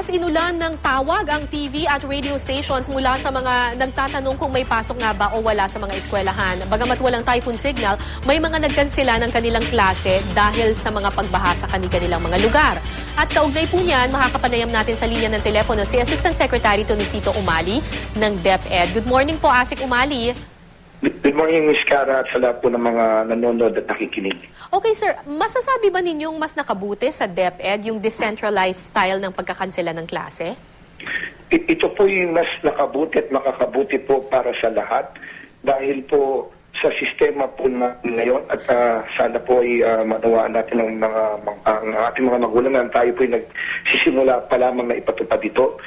Lunes, inulan ng tawag ang TV at radio stations mula sa mga nagtatanong kung may pasok nga ba o wala sa mga eskwelahan. Bagamat walang typhoon signal, may mga nagkansela ng kanilang klase dahil sa mga pagbaha sa kanilang mga lugar. At kaugnay po niyan, makakapanayam natin sa linya ng telepono si Assistant Secretary Tonisito Umali ng DepEd. Good morning po, Asik Umali. Good morning, Ms. Cara, at sa lahat po ng mga nanonood at nakikinig. Okay sir, masasabi ba ninyong mas nakabuti sa DepEd yung decentralized style ng pagkakansela ng klase? I- ito po yung mas nakabuti at makakabuti po para sa lahat dahil po sa sistema po na ngayon at ah, sana po ay ah, manawaan natin ng mga, mga- ang ating mga magulang na tayo po ay nagsisimula pa lamang na ipatupad ito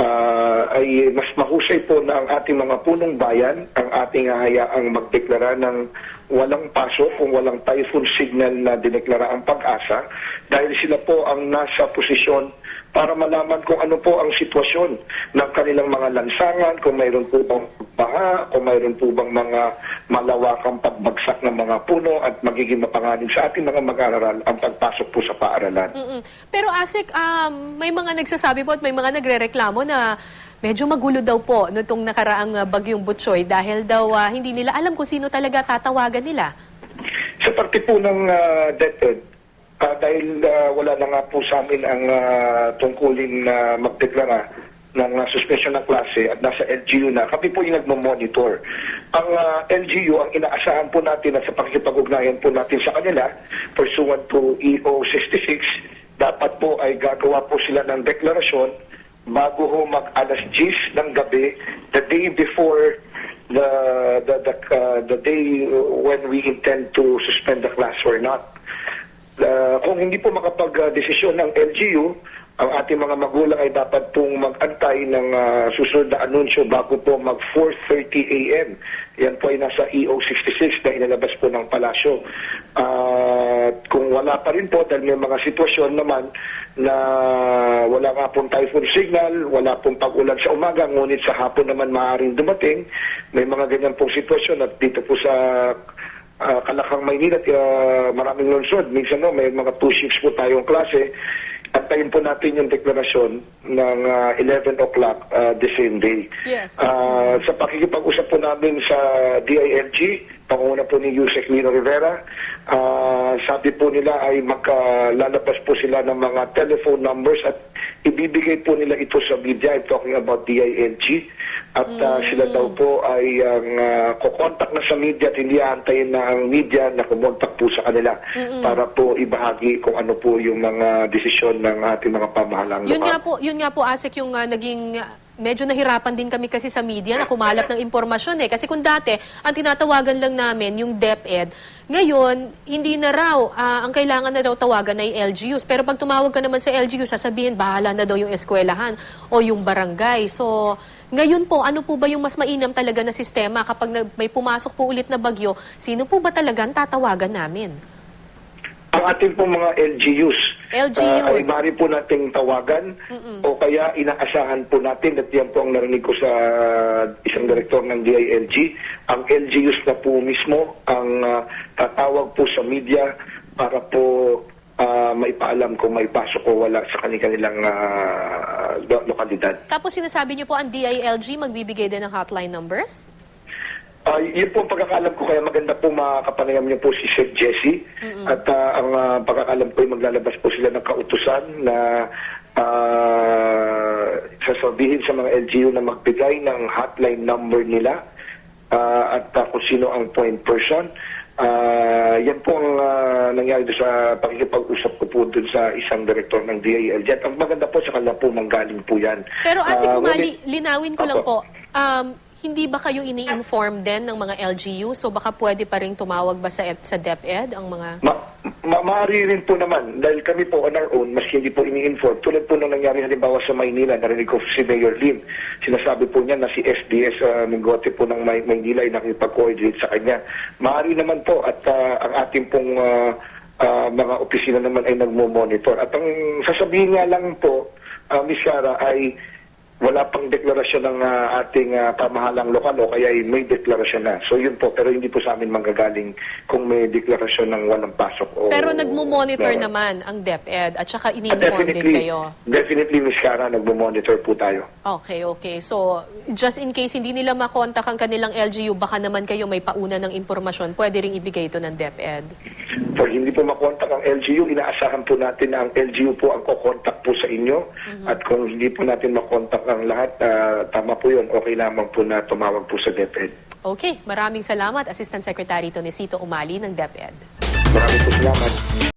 ah, ay mas mahusay po na ang ating mga punong bayan ang ating hayaang magdeklara ng walang paso kung walang typhoon signal na dineklara ang pag-asa dahil sila po ang nasa posisyon para malaman kung ano po ang sitwasyon ng kanilang mga lansangan, kung mayroon po bang baha, kung mayroon po bang mga malawakang pagbagsak ng mga puno at magiging mapanganib sa ating mga mag-aaral ang pagpasok po sa paaralan. Mm-mm. Pero Asik, um, may mga nagsasabi po at may mga nagrereklamo na medyo magulo daw po nitong nakaraang uh, bagyong Butchoy dahil daw uh, hindi nila alam kung sino talaga tatawagan nila. Sa parte po ng uh, DepEd, ah, dahil ah, wala na nga po sa amin ang ah, tungkulin na magdeklara ng uh, suspension ng klase at nasa LGU na, kami po yung nagmo-monitor. Ang ah, LGU, ang inaasahan po natin at sa pakikipag-ugnayan po natin sa kanila, pursuant to EO 66, dapat po ay gagawa po sila ng deklarasyon bago ho mag alas 10 ng gabi, the day before the the the, uh, the day when we intend to suspend the class or not. Uh, kung hindi po makapag-desisyon ng LGU, ang ating mga magulang ay dapat pong mag-antay ng uh, susunod na anunsyo bago po mag 4.30 a.m. Yan po ay nasa EO 66 na inalabas po ng palasyo. Uh, kung wala pa rin po, dahil may mga sitwasyon naman na wala nga pong typhoon signal, wala pong pag-ulan sa umaga, ngunit sa hapon naman maaaring dumating, may mga ganyan pong sitwasyon at dito po sa ah, Kalakang Maynila at ah, maraming lungsod. Minsan no, may mga two shifts po tayong klase. Antayin po natin yung deklarasyon ng ah, 11 o'clock ah, the same day. Yes. Ah, sa pakikipag-usap po namin sa DILG, panguna po ni Yusek Lino Rivera, ah, sabi po nila ay magkalalabas po sila ng mga telephone numbers at ibibigay po nila ito sa media. I'm talking about DILG. At ah, sila daw po ay ang uh, kukontak na sa media at hindi aantayin na ang media na kumontak po sa kanila para po ibahagi kung ano po yung mga desisyon ng ating mga pamahalang Yun nga po, yun nga po Asik yung uh, naging uh, medyo nahirapan din kami kasi sa media na kumalap ng impormasyon eh. Kasi kung dati, ang tinatawagan lang namin yung DepEd, ngayon, hindi na raw, ah, ang kailangan na raw tawagan ay LGUs. Pero pag tumawag ka naman sa LGU, sasabihin, bahala na daw yung eskwelahan o yung barangay. So, ngayon po, ano po ba yung mas mainam talaga na sistema kapag may pumasok po ulit na bagyo, sino po ba talaga ang tatawagan namin? Ang ating pong mga LGUs, LGUs. ah, ay maaari po nating tawagan o kaya inaasahan po natin at yan po ang narinig ko sa isang direktor ng DILG. Ang LGUs na po mismo ang ah, tatawag po sa media para po ah, maipaalam kung may pasok o wala sa kanilang uh, lokalidad. Tapos sinasabi niyo po ang DILG magbibigay din ng hotline numbers? Ah, yun po ang pagkakalam ko, kaya maganda po makapanayam niyo po si Sir Jesse. At ah, ang ah, pagkakalam ko ay maglalabas po sila ng kautusan na ah, sasabihin sa mga LGU na magbigay ng hotline number nila ah, at ah, kung sino ang point person. Ah, yan po ang ah, nangyari sa pakikipag-usap ko po doon sa isang direktor ng DILG. At ang maganda po sa kanila po manggaling po yan. Pero Asik Ah, Kumali, linawin ko lang Opo. po, um, hindi ba kayo ini-inform din ng mga LGU? So baka pwede pa rin tumawag ba sa, sa DepEd ang mga... Ma ma maaari rin po naman, dahil kami po on our own, mas hindi po ini-inform. Tulad po nung nangyari halimbawa sa Maynila, narinig ko si Mayor Lim. Sinasabi po niya na si SDS uh, Mingote po ng May Maynila ay nakipag-coordinate sa kanya. Maaari naman po at ah, ang ating pong ah, ah, mga opisina naman ay nagmo-monitor. At ang sasabihin nga lang po, uh, Miss Yara, ay wala pang deklarasyon ng ah, ating ah, pamahalang lokal o kaya ay may deklarasyon na. So yun po, pero hindi po sa amin manggagaling kung may deklarasyon ng walang pasok. O, Pero nagmo-monitor naman ang DepEd at saka Ah, ini-inform din definitely, kayo. definitely, Ms. Cara, nagmo-monitor po tayo. Okay, okay. So, just in case hindi nila makontak ang kanilang LGU, baka naman kayo may pauna ng impormasyon, pwede ring ibigay ito ng DepEd. For hindi po makontak ang LGU, inaasahan po natin na ang LGU po ang kukontak po sa inyo. At kung hindi po natin makontak ang lahat, ah, tama po yun, okay lamang po na tumawag po sa DepEd. Okay, maraming salamat, Assistant Secretary Tonesito Umali ng DepEd. Maraming po salamat.